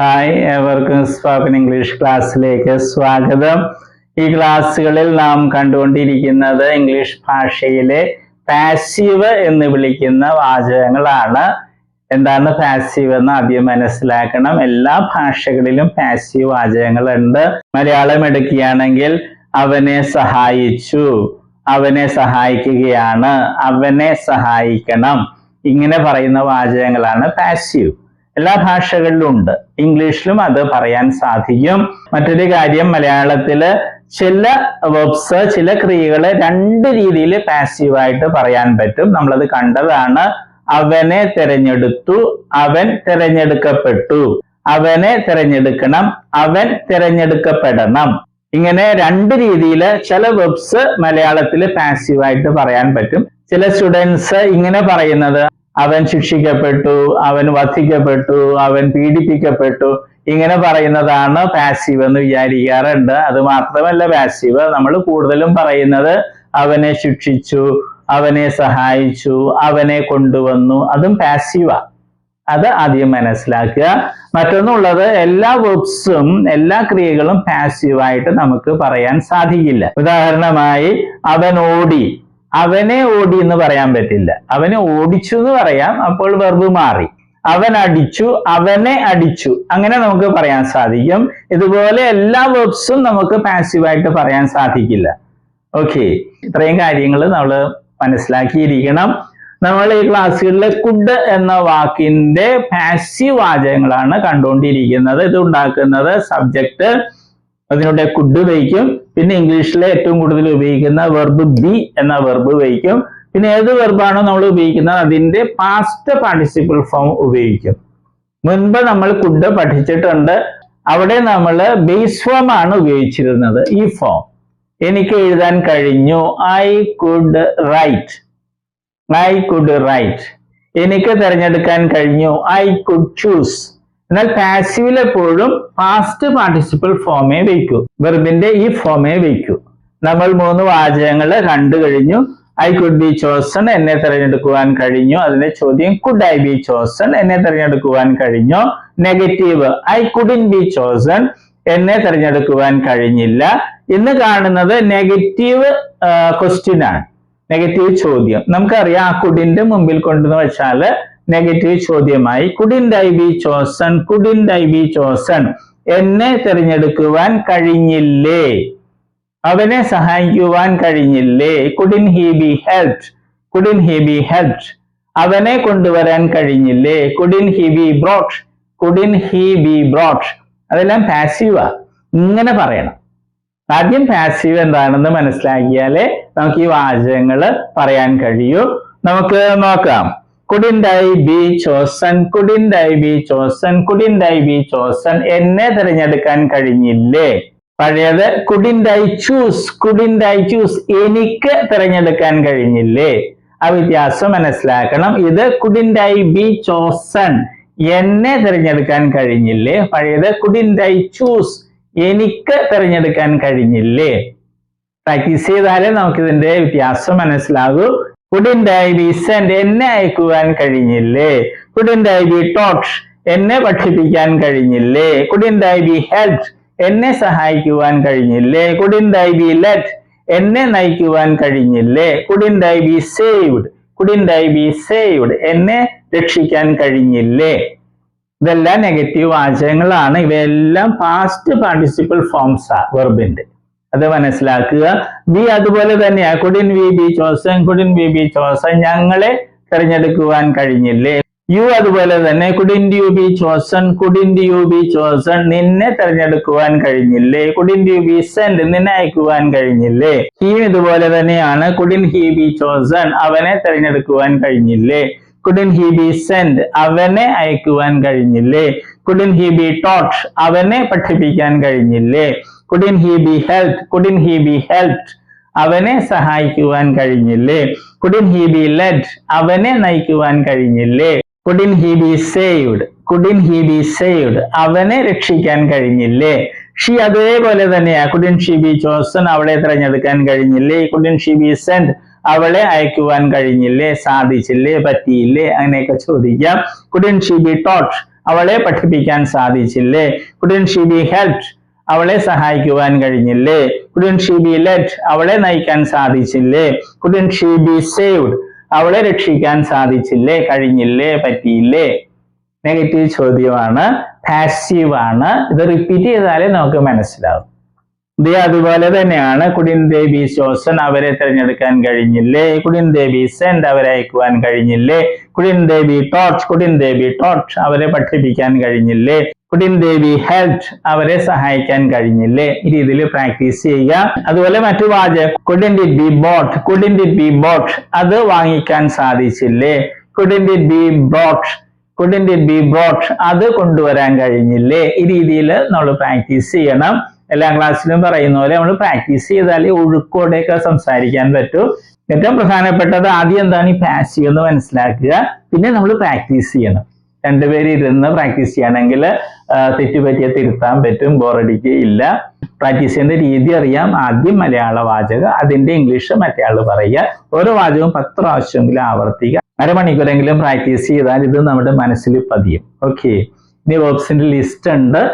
Hi ഏവർക്കും spoken English ക്ലാസ്സിലേക്ക് സ്വാഗതം. ഈ ക്ലാസ്സുകളിൽ നാം കണ്ടുകൊണ്ടിരിക്കുന്നത് ഇംഗ്ലീഷ് ഭാഷയിലെ പാസീവ് എന്ന് വിളിക്കുന്ന വാചകങ്ങളാണ്. എന്താണ് പാസീവ് എന്ന് ആദ്യം മനസ്സിലാക്കണം. എല്ലാ ഭാഷകളിലും പാസീവ് വാചകങ്ങളുണ്ട്. മലയാളം എടുക്കുകയാണെങ്കിൽ അവനെ സഹായിച്ചു അവനെ സഹായിക്കുകയാണ് അവനെ സഹായിക്കണം. ഇങ്ങനെ പറയുന്ന വാചകങ്ങളാണ് പാസീവ് എല്ലാ ഭാഷകളിലും ഉണ്ട്. ഇംഗ്ലീഷിലും അത് പറയാൻ സാധിക്കും. മറ്റൊരു കാര്യം മലയാളത്തിൽ ചില വെബ്സ് ചില ക്രിയകളെ രണ്ട് രീതിയിൽ പാസീവായിട്ട് പറയാൻ പറ്റും. നമ്മളത് കണ്ടതാണ്. അവനെ തിരഞ്ഞെടുത്തു അവൻ തിരഞ്ഞെടുക്കപ്പെട്ടു. അവനെ തിരഞ്ഞെടുക്കണം അവൻ തിരഞ്ഞെടുക്കപ്പെടണം. ഇങ്ങനെ രണ്ട് രീതിയിൽ ചില വെബ്സ് മലയാളത്തിൽ പാസീവായിട്ട് പറയാൻ പറ്റും. ചില സ്റ്റുഡൻസ് ഇങ്ങനെ പറയുന്നത് അവൻ ശിക്ഷിക്കപ്പെട്ടു അവൻ വധിക്കപ്പെട്ടു അവൻ പീഡിപ്പിക്കപ്പെട്ടു. ഇങ്ങനെ പറയുന്നതാണ് പാസീവ് എന്ന് വിചാരിക്കാറുണ്ട്. അത് മാത്രമല്ല പാസീവ് നമ്മൾ കൂടുതലും പറയുന്നത് അവനെ ശിക്ഷിച്ചു അവനെ സഹായിച്ചു അവനെ കൊണ്ടുവന്നു. അതും പാസീവാ അത് ആദ്യം മനസ്സിലാക്കുക. മറ്റൊന്നുള്ളത് എല്ലാ വെബ്സും എല്ലാ ക്രിയകളും പാസീവായിട്ട് നമുക്ക് പറയാൻ സാധിക്കില്ല. ഉദാഹരണമായി അവൻ ഓടി അവനെ ഓടി എന്ന് പറയാൻ പറ്റില്ല. അവനെ ഓടിച്ചു എന്ന് പറയാം അപ്പോൾ വെർബ് മാറി. അവൻ അടിച്ചു അവനെ അടിച്ചു. അങ്ങനെ നമുക്ക് പറയാൻ സാധിക്കും. ഇതുപോലെ എല്ലാ വേർഡ്സും നമുക്ക് പാസീവായിട്ട് പറയാൻ സാധിക്കില്ല. ഓക്കെ ഇത്രയും കാര്യങ്ങൾ നമ്മൾ മനസ്സിലാക്കിയിരിക്കണം. നമ്മൾ ഈ ക്ലാസ്സുകളിലെ കുഡ് എന്ന വാക്കിന്റെ പാസീവ് വാചകങ്ങളാണ് കണ്ടുകൊണ്ടിരിക്കുന്നത്. ഇത് ഉണ്ടാക്കുന്നത് സബ്ജക്ട് അതിനുടെ കുഡ് വഹിക്കും പിന്നെ ഇംഗ്ലീഷിലെ ഏറ്റവും കൂടുതൽ ഉപയോഗിക്കുന്ന വെർബ് ബി എന്ന വെർബ് വഹിക്കും പിന്നെ ഏത് വെർബാണോ നമ്മൾ ഉപയോഗിക്കുന്നത് അതിന്റെ പാസ്റ്റ് പാർട്ടിസിപ്പിൾ ഫോം ഉപയോഗിക്കും. മുൻപ് നമ്മൾ കുഡ് പഠിച്ചിട്ടുണ്ട്. അവിടെ നമ്മൾ ബേസ് ഫോം ആണ് ഉപയോഗിച്ചിരുന്നത് ഈ ഫോം എനിക്ക് എഴുതാൻ കഴിഞ്ഞു. I could write I could write എനിക്ക് തിരഞ്ഞെടുക്കാൻ കഴിഞ്ഞു. ഐ കുഡ് ചൂസ് എന്നാൽ പാസീവിൽ എപ്പോഴും പാസ്റ്റ് പാർട്ടിസിപ്പിൾ ഫോമേ വയ്ക്കൂ. വെർബിന്റെ ഈ ഫോമേ വയ്ക്കൂ. നമ്മൾ മൂന്ന് വാചകങ്ങൾ കണ്ടു കഴിഞ്ഞു. ഐ കുഡ് ബി ചോസൺ എന്നെ തിരഞ്ഞെടുക്കുവാൻ കഴിഞ്ഞു. അതിന്റെ ചോദ്യം കുഡ് ഐ ബി ചോസൺ എന്നെ തിരഞ്ഞെടുക്കുവാൻ കഴിഞ്ഞു? Negative I couldn't be chosen എന്നെ തിരഞ്ഞെടുക്കുവാൻ കഴിഞ്ഞില്ല. ഇന്ന് കാണുന്നത് നെഗറ്റീവ് ക്വസ്റ്റ്യൻ ആണ്. നെഗറ്റീവ് ചോദ്യം. നമുക്കറിയാം ആ കുഡിന്റെ മുമ്പിൽ കൊണ്ടുവന്ന് വെച്ചാൽ negative ചോദ്യമായി couldn't I be chosen couldn't I be chosen എന്നെ തിരഞ്ഞെടുക്കുവാൻ കഴിഞ്ഞില്ലേ? അവനെ സഹായിക്കുവാൻ കഴിഞ്ഞില്ലേ? Couldn't he be help couldn't he be help അവനെ കൊണ്ടുവരാൻ കഴിഞ്ഞില്ലേ? Couldn't he be brought couldn't he be brought അതെല്ലാം പാസീവാ ഇങ്ങനെ പറയണം. ആദ്യം പാസീവ് എന്താണെന്ന് മനസ്സിലാക്കിയാലേ നമുക്ക് ഈ വാചകങ്ങൾ പറയാൻ കഴിയൂ. നമുക്ക് നോക്കാം. കുഡിൻഡ് I be chosen couldn't I be chosen couldn't I be chosen എന്നെ തിരഞ്ഞെടുക്കാൻ കഴിഞ്ഞില്ലേ? പഴയത് couldn't I choose couldn't I choose എനിക്ക് തിരഞ്ഞെടുക്കാൻ കഴിഞ്ഞില്ലേ? ആ വ്യത്യാസം മനസ്സിലാക്കണം. ഇത് couldn't I be chosen എന്നെ തിരഞ്ഞെടുക്കാൻ കഴിഞ്ഞില്ലേ? പഴയത് couldn't I choose എനിക്ക് തിരഞ്ഞെടുക്കാൻ കഴിഞ്ഞില്ലേ? പ്രാക്ടീസ് ചെയ്താലേ നമുക്ക് ഇതിന്റെ വ്യത്യാസം മനസ്സിലാകൂ. കുഡിൻഡ് ഐ ബി സെൻഡ് എന്നെ അയക്കുവാൻ കഴിഞ്ഞില്ലേ? കുഡിൻഡ് ഐ ബി ടോട്ട് എന്നെ പഠിപ്പിക്കാൻ കഴിഞ്ഞില്ലേ? കുഡിൻഡ് ഐ ബി ഹെൽപ് എന്നെ സഹായിക്കുവാൻ കഴിഞ്ഞില്ലേ? കുഡിൻഡ് ഐ ബി ലെറ്റ് എന്നെ നയിക്കുവാൻ കഴിഞ്ഞില്ലേ? Couldn't I be saved couldn't I be saved എന്നെ രക്ഷിക്കാൻ കഴിഞ്ഞില്ലേ? ഇതെല്ലാം നെഗറ്റീവ് വാചകങ്ങളാണ്. ഇവയെല്ലാം പാസ്റ്റ് പാർട്ടിസിപ്പൽ ഫോംസ് ആ വെർബിന്റെ അത് മനസ്സിലാക്കുക. ബി അതുപോലെ തന്നെ couldn't we be chosen couldn't we be chosen ഞങ്ങളെ തിരഞ്ഞെടുക്കുവാൻ കഴിഞ്ഞില്ലേ? യു അതുപോലെ തന്നെ. Couldn't you be chosen couldn't you be chosen നിന്നെ തിരഞ്ഞെടുക്കുവാൻ കഴിഞ്ഞില്ലേ? കുഡിൻ യു ബി സെൻഡ് നിന്നെ അയക്കുവാൻ കഴിഞ്ഞില്ലേ? ഹീം ഇതുപോലെ തന്നെയാണ്. കുഡിൻ ഹി ബി ചോസൺ അവനെ തിരഞ്ഞെടുക്കുവാൻ കഴിഞ്ഞില്ലേ? കുഡിൻ ഹി ബി സെൻഡ് അവനെ അയക്കുവാൻ കഴിഞ്ഞില്ലേ? കുഡിൻ ഹി ബി ടോട്ട് അവനെ പഠിപ്പിക്കാൻ കഴിഞ്ഞില്ലേ? Couldn't he be helped couldn't he be helped അവനെ സഹായിക്കുവാൻ കഴിഞ്ഞില്ലേ? കുഡിൻ ഹി ബി ലെറ്റ് അവനെ നയിക്കുവാൻ കഴിഞ്ഞില്ലേ? Couldn't he be saved couldn't he be saved അവനെ രക്ഷിക്കാൻ കഴിഞ്ഞില്ലേ? ഷി അതേപോലെ തന്നെയാ. കുഡിൻ ഷി ബി ചോസൺ അവളെ തിരഞ്ഞെടുക്കാൻ കഴിഞ്ഞില്ലേ? കുഡിൻ ഷി ബി സെൻഡ് അവളെ അയക്കുവാൻ കഴിഞ്ഞില്ലേ? സാധിച്ചില്ലേ? പറ്റിയില്ലേ? അങ്ങനെയൊക്കെ ചോദിക്കാം. കുഡിൻ ഷി ബി ടോട്ട് അവളെ പഠിപ്പിക്കാൻ സാധിച്ചില്ലേ? കുഡിൻ ഷി ബി ഹെൽപ് അവളെ സഹായിക്കുവാൻ കഴിഞ്ഞില്ലേ? കുഡൻ ഷീ ബി ലെറ്റ് അവളെ നയിക്കാൻ സാധിച്ചില്ലേ? കുഡൻ ഷീ ബി സേവ്ഡ് അവളെ രക്ഷിക്കാൻ സാധിച്ചില്ലേ? കഴിഞ്ഞില്ലേ? പറ്റിയില്ലേ? നെഗറ്റീവ് ചോദ്യമാണ് പാസീവ് ആണ്. ഇത് റിപ്പീറ്റ് ചെയ്താലേ നമുക്ക് മനസ്സിലാവും. ഇത് അതുപോലെ തന്നെയാണ് കുടിൻ ദേവി ശോസൻ അവരെ തിരഞ്ഞെടുക്കാൻ കഴിഞ്ഞില്ലേ? കുടിൻ ദേവി സെൻഡ് അവരെ അയക്കുവാൻ കഴിഞ്ഞില്ലേ? കുടിൻ ദേവി ടോർച്ച് കുടിൻ ദേവി ടോർച്ച് അവരെ പഠിപ്പിക്കാൻ കഴിഞ്ഞില്ലേ? കുടിൻ ദേവി ഹെൽപ് അവരെ സഹായിക്കാൻ കഴിഞ്ഞില്ലേ? ഈ രീതിയിൽ പ്രാക്ടീസ് ചെയ്യുക. അതുപോലെ മറ്റു വാചകം couldn't it be bought couldn't it be bought അത് വാങ്ങിക്കാൻ സാധിച്ചില്ലേ? Couldn't it be bought couldn't it be bought അത് കൊണ്ടുവരാൻ കഴിഞ്ഞില്ലേ? ഈ രീതിയിൽ നമ്മൾ പ്രാക്ടീസ് ചെയ്യണം. എല്ലാ ക്ലാസ്സിലും പറയുന്ന പോലെ നമ്മൾ പ്രാക്ടീസ് ചെയ്താൽ ഒഴുക്കോടെയൊക്കെ സംസാരിക്കാൻ പറ്റും. ഏറ്റവും പ്രധാനപ്പെട്ടത് ആദ്യം എന്താണ്? ഈ പാസീവ് എന്ന് മനസ്സിലാക്കുക. പിന്നെ നമ്മൾ പ്രാക്ടീസ് ചെയ്യണം. രണ്ടുപേരും ഇരുന്ന് പ്രാക്ടീസ് ചെയ്യണമെങ്കിൽ തെറ്റുപറ്റിയ തിരുത്താൻ പറ്റും ബോറടിക്ക് ഇല്ല. പ്രാക്ടീസ് ചെയ്യുന്ന രീതി അറിയാം. ആദ്യം മലയാള വാചകം അതിന്റെ ഇംഗ്ലീഷ് മറ്റേ ആൾ പറയുക. ഓരോ വാചകവും പത്ത് പ്രാവശ്യമെങ്കിലും ആവർത്തിക്കുക. അരമണിക്കൂറെങ്കിലും പ്രാക്ടീസ് ചെയ്താൽ ഇത് നമ്മുടെ മനസ്സിൽ പതിയും. ഓക്കെ ഇനി വേർബ്സിന്റെ ലിസ്റ്റ് ഉണ്ട്.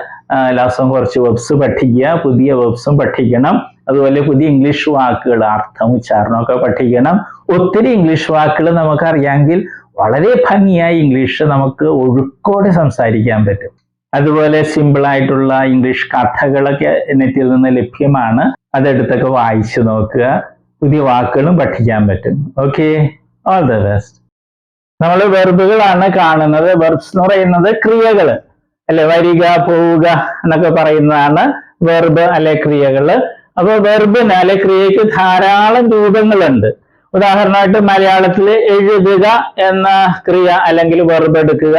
ലാസ്റ്റ് കുറച്ച് വെബ്സ് പഠിക്കുക. പുതിയ വേർബ്സും പഠിക്കണം. അതുപോലെ പുതിയ ഇംഗ്ലീഷ് വാക്കുകൾ അർത്ഥം ഉച്ചാരണമൊക്കെ പഠിക്കണം. ഒത്തിരി ഇംഗ്ലീഷ് വാക്കുകൾ നമുക്കറിയാമെങ്കിൽ വളരെ ഭംഗിയായി ഇംഗ്ലീഷ് നമുക്ക് ഒഴുക്കോടെ സംസാരിക്കാൻ പറ്റും. അതുപോലെ സിമ്പിൾ ആയിട്ടുള്ള ഇംഗ്ലീഷ് കഥകളൊക്കെ നെറ്റിൽ നിന്ന് ലഭ്യമാണ്. അതെടുത്തൊക്കെ വായിച്ചു നോക്കുക. പുതിയ വാക്കുകളും പഠിക്കാൻ പറ്റും. ഓക്കെ ഓൾ ദ ബെസ്റ്റ് നമ്മൾ വെർബുകളാണ് കാണുന്നത്. വെർബ്സ് എന്ന് പറയുന്നത് ക്രിയകൾ അല്ലെ? വരിക പോവുക എന്നൊക്കെ പറയുന്നതാണ് വെർബ് അല്ലെ ക്രിയകൾ അപ്പൊ വെർബിന് അല്ലെ ക്രിയയ്ക്ക് ധാരാളം രൂപങ്ങളുണ്ട്. ഉദാഹരണമായിട്ട് മലയാളത്തിൽ എഴുതുക എന്ന ക്രിയ അല്ലെങ്കിൽ വെർബ് എടുക്കുക.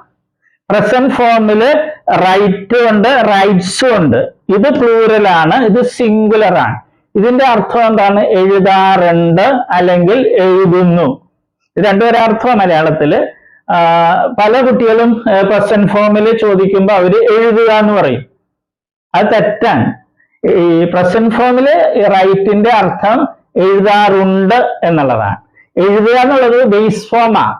പ്രസന്റ് ഫോമിൽ റൈറ്റ് ഉണ്ട് റൈറ്റ്സും ഉണ്ട്. ഇത് പ്ലൂരലാണ് ഇത് സിംഗുലർ ആണ്. ഇതിന്റെ അർത്ഥം എന്താണ്? എഴുതാറുണ്ട് അല്ലെങ്കിൽ എഴുതുന്നു. ഇത് രണ്ടുപേരെ ആ, പല കുട്ടികളും പ്രസന്റ് ഫോമിൽ ചോദിക്കുമ്പോൾ അവർ എഴുതുക എന്ന് പറയും. അത് തെറ്റാണ്. ഈ പ്രസന്റ് ഫോമിൽ റൈറ്റിന്റെ അർത്ഥം എഴുതാറുണ്ട് എന്നുള്ളതാണ്. എഴുതുക എന്നുള്ളത് ബേസ് ഫോമാ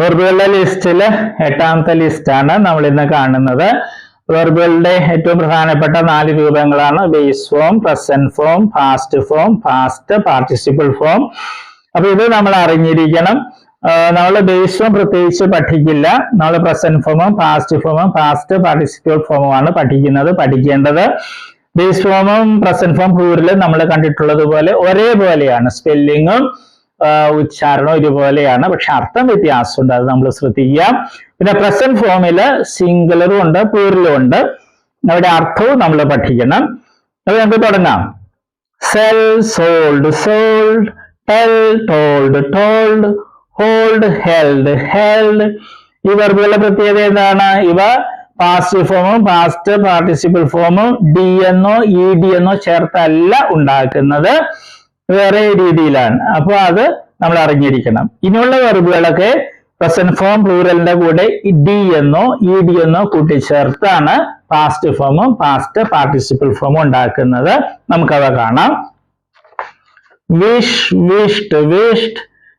വെർബുകളുടെ ലിസ്റ്റിൽ എട്ടാമത്തെ ലിസ്റ്റാണ് നമ്മൾ ഇന്ന് കാണുന്നത്. വെർബുകളുടെ ഏറ്റവും പ്രധാനപ്പെട്ട നാല് രൂപങ്ങളാണ് base form present form past form past participle form അപ്പൊ ഇത് നമ്മൾ അറിഞ്ഞിരിക്കണം. നമ്മൾ ബേസ് ഫോം പ്രത്യേകിച്ച് പഠിക്കില്ല. നമ്മൾ പ്രസന്റ് ഫോമും പാസ്റ്റ് ഫോമും പാസ്റ്റ് പാർട്ടിസിപ്പിൾ ഫോമുമാണ് പഠിക്കുന്നത് പഠിക്കേണ്ടത്. ബേസ് ഫോമും പ്രസന്റ് ഫോം പ്ലൂരിലും നമ്മൾ കണ്ടിട്ടുള്ളത് പോലെ ഒരേപോലെയാണ്. സ്പെല്ലിങ്ങും ഉച്ചാരണവും ഒരുപോലെയാണ്. പക്ഷെ അർത്ഥം വ്യത്യാസമുണ്ട്. അത് നമ്മൾ ശ്രദ്ധിക്കുക. പിന്നെ പ്രസന്റ് ഫോമിൽ സിംഗുലറും ഉണ്ട് പ്ലൂറിലും ഉണ്ട്. അവിടെ അർത്ഥവും നമ്മൾ പഠിക്കണം. അപ്പൊ നമുക്ക് തുടങ്ങാം. Sell sold sold tell told told hold held held ഈ വെർബുകളുടെ പ്രത്യേകത എന്താണ്? ഇവ പാസ്റ്റ് ഫോമും പാസ്റ്റ് പാർട്ടിസിപ്പിൾ ഫോമും ഡി എന്നോ ഇ ഡി എന്നോ ചേർത്തല്ല ഉണ്ടാക്കുന്നത്. വേറെ രീതിയിലാണ്. അപ്പൊ അത് നമ്മൾ അറിഞ്ഞിരിക്കണം. ഇനിയുള്ള വെർബുകളൊക്കെ പ്രസന്റ് ഫോം പ്ലൂറലിന്റെ കൂടെ ഡി എന്നോ ഇ ഡി എന്നോ കൂട്ടിച്ചേർത്താണ് പാസ്റ്റ് ഫോമും പാസ്റ്റ് പാർട്ടിസിപ്പിൾ ഫോമും ഉണ്ടാക്കുന്നത്. നമുക്കവ കാണാം. Wish, wished, wished,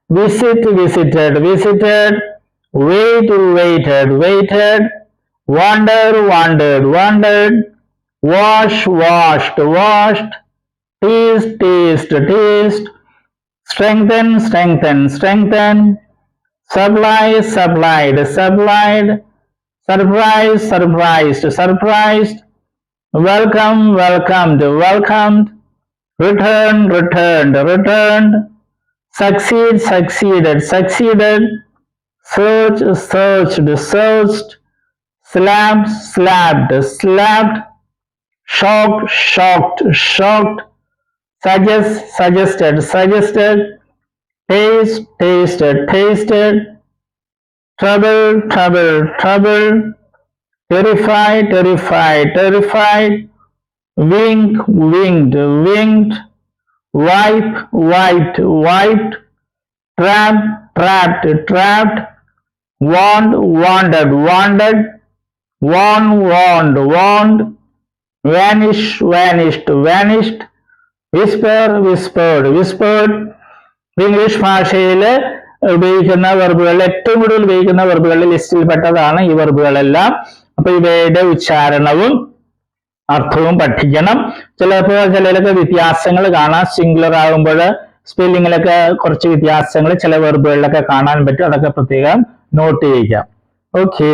visit, visited, visited, wait, waited, waited, wonder, wandered wandered wash, washed, washed, tease, teased, teased, strengthen, strengthen, strengthen, supply, supplied, supplied, surprise, surprised, surprised, welcome, welcomed, welcomed, return, returned, returned, succeed, succeeded, succeeded, search, searched, searched, slapped, slapped, slapped, shocked, shocked, shocked, suggest, suggested, suggested, taste, tasted, tasted, trouble, trouble, trouble, terrified, terrified, terrified, wink, winged, winked, wipe, wiped, wiped, trap, trapped, trapped, warned, wandered, wandered, warn, warned, warned, vanish, vanished, vanished, whisper, whispered, whispered. English ഭാഷയിൽ ഉപയോഗിക്കുന്ന വെർബുകൾ ഏറ്റവും കൂടുതൽ ഉപയോഗിക്കുന്ന വെർബുകളുടെ ലിസ്റ്റിൽപ്പെട്ടതാണ് ഈ വെർബുകളെല്ലാം അപ്പൊ ഇവയുടെ ഉച്ചാരണവും അർത്ഥവും പഠിക്കണം. ചിലപ്പോൾ ചിലരൊക്കെ വ്യത്യാസങ്ങൾ കാണാം. സിംഗുലർ ആകുമ്പോൾ സ്പെല്ലിങ്ങിലൊക്കെ കുറച്ച് വ്യത്യാസങ്ങൾ ചില വെർബുകളിലൊക്കെ കാണാൻ പറ്റും. അതൊക്കെ പ്രത്യേകം നോട്ട് ചെയ്യിക്കാം ഓക്കെ